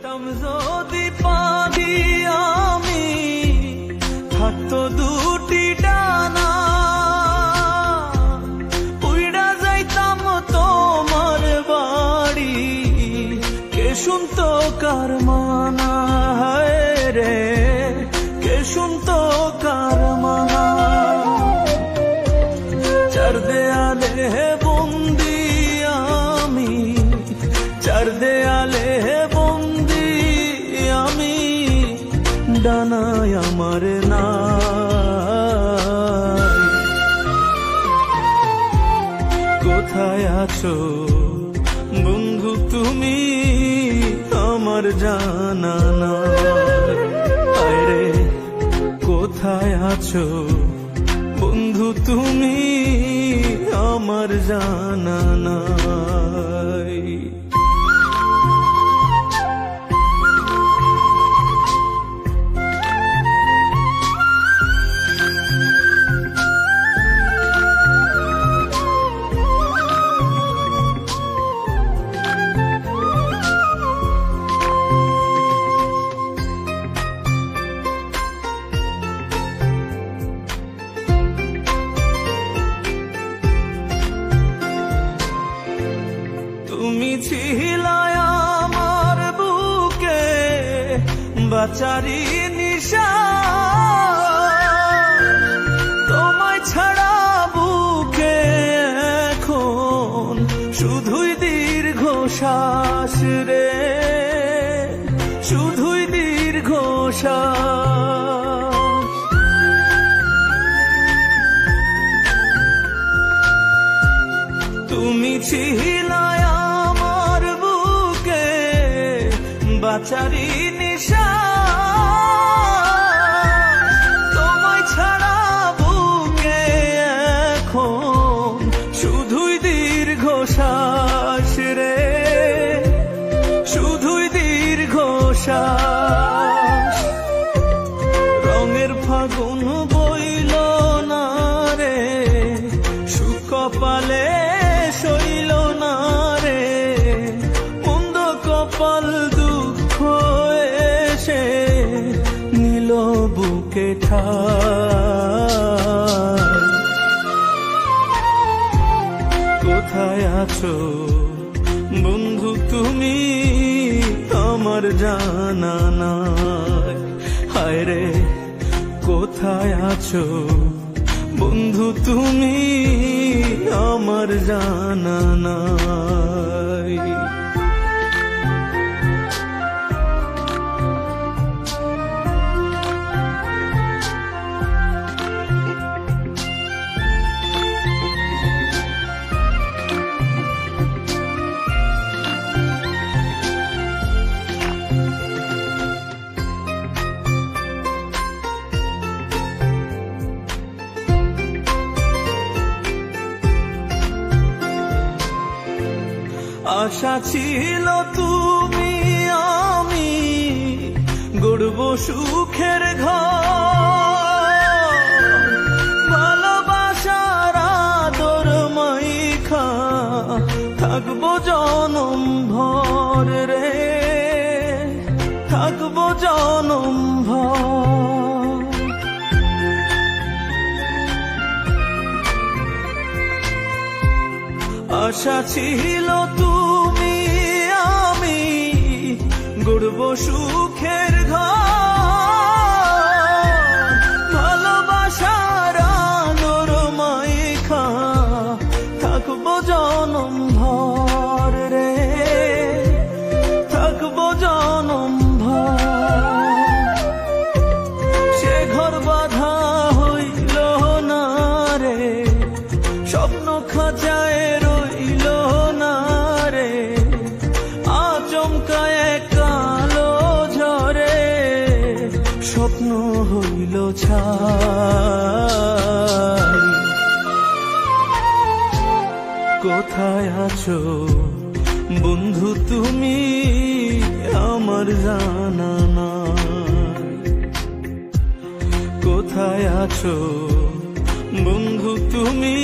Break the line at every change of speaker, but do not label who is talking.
পেতাম যদি পারি আমি থাকতো দুটি ডানা উইড়া যাইতাম তোমার বাড়ি, কে শুনতো কার মানা রে? কে শুনতো কার মানা? চার দেয়ালে বন্দি আমি, চার দেয়ালে ডানায় আমার না কোথায় আছো? বন্ধু, তুমি আমার জানা না রে কোথায় আছো? বন্ধু, তুমি আমার জানা নাই। বাচারি নিশা তোমায় ছাড়া বুকে এখন শুধুই দীর্ঘ শ্বাস রে। শুধুই দীর্ঘ শ্বাস। তুমি ছিল আমার বুকে বাচারি রঙের ফাগুন বইল না রে, সুকপালে শৈল না রে। মন্দ কপাল দুঃখ এসে নীল বুকে ঠাই। কোথায় আছো বন্ধু তুমি? আমার জানা নাই। হায় রে কোথায় আছো? বন্ধু তুমি আমার জানা নাই। আশা ছিল তুমি আমি গড়ব সুখের ঘর। ভালোবাসার আদর মাইখা থাকব জনম ভর রে। থাকব জনম আশা ছিল তুমি গড়ব সুখের ঘর। থাকব জনম ভর রে। থাকব জনম ভর। সে ঘর স্বপ্ন হইল ছাই। কোথায় আছো? বন্ধু তুমি আমার জানা নাই। কোথায় আছো? বন্ধু তুমি